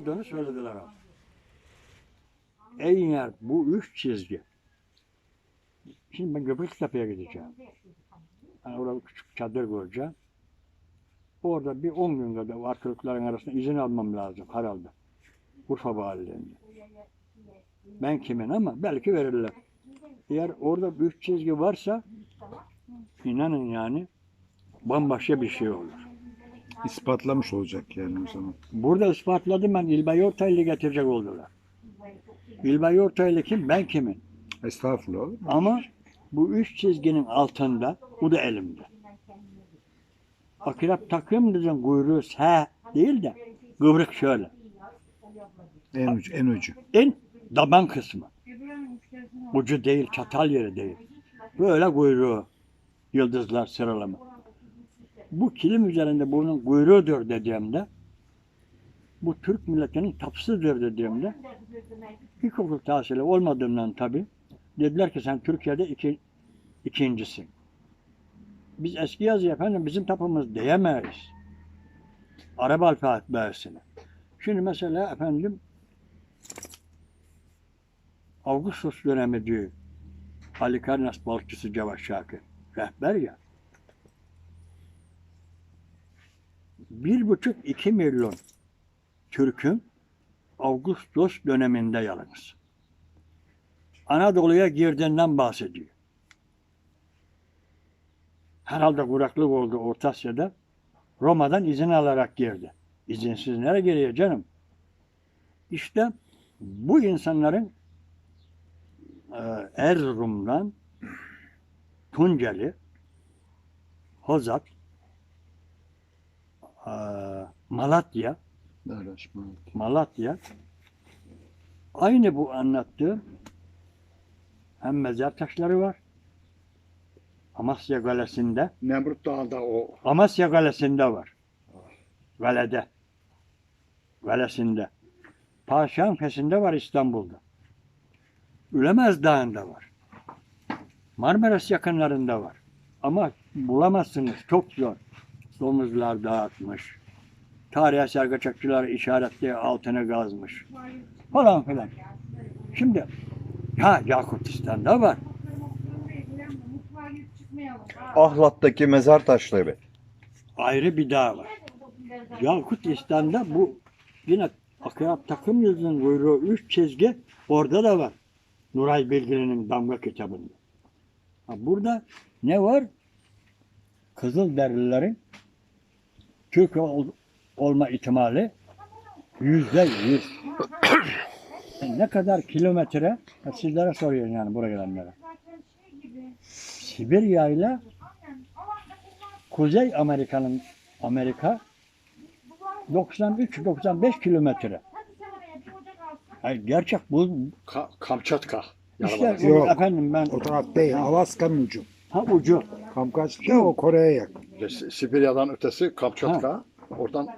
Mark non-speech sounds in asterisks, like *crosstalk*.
olduğunu söylediler abi. Eğer bu üç çizgi Şimdi ben Göbeklitepe'ye gideceğim. Yani orada küçük çadır kuracağım. Orada bir 10 gün kadar o arkadaşların arasında izin almam lazım herhalde. Urfa valiliğinde. Ben kimin ama belki verirler. Eğer orada büyük çizgi varsa inanın yani bambaşka bir şey olur. İspatlamış olacak yani o zaman. Burada ispatladım ben İlbay Ortaylı getirecek oldular. İlbay Ortaylı kim? Ben kimin? Estağfurullah. olur mu? Ama bu üç çizginin altında, bu da elimde. Akrep takım dizin kuyruğu S değil de kıvrık şöyle. En ucu, en ucu. En daban kısmı. Ucu değil, çatal yeri değil. Böyle kuyruğu. Yıldızlar sıralama. Bu kilim üzerinde bunun kuyruğudur dediğimde bu Türk milletinin tapsıdır dediğimde ilkokul tahsili olmadığından tabi dediler ki sen Türkiye'de iki, ikincisin. Biz eski yazı efendim bizim tapımız diyemeyiz. Arap alfabesine. Şimdi mesela efendim Ağustos dönemi diyor. Ali Karnas balıkçısı Cevat Şakir. Rehber ya. Bir buçuk iki milyon Türk'ün Ağustos döneminde yalnız. Anadolu'ya girdiğinden bahsediyor. Herhalde kuraklık oldu Orta Asya'da. Roma'dan izin alarak girdi. İzinsiz nereye giriyor canım? İşte bu insanların e, Erzurum'dan Tunceli, Hozat, Malatya, Maraş, Malatya. Malatya aynı bu anlattığım hem mezar taşları var Amasya Kalesi'nde Nemrut Dağı'nda o Amasya Kalesi'nde var. Galede. Galesi'nde. Paşankesi'nde var İstanbul'da. Ülemez Dağı'nda var. Marmaris yakınlarında var. Ama bulamazsınız. Çok zor. Domuzlar dağıtmış. Tarih eser kaçakçılar işaretli altına gazmış. Falan filan. Şimdi ha Yakutistan'da var. Ahlat'taki mezar taşları. Ayrı bir dağ var. Yakutistan'da bu yine akrap takım yıldızının kuyruğu üç çizgi orada da var. Nuray Bilgili'nin damga kitabında. Ha, burada ne var? Kızılderililerin Türk ol- olma ihtimali yüzde yüz. *coughs* ne kadar kilometre? Sizlere soruyorum yani buraya gelenlere. Sibirya ile Kuzey Amerika'nın Amerika 93-95 kilometre. Hayır, gerçek bu Ka- Kamçatka. işte bu Yok. efendim ben o taraf değil. Alaska'nın ucu. ha ucu Kamkaçka o Kore'ye yakın. Sibirya'dan ötesi Kamçatka. Oradan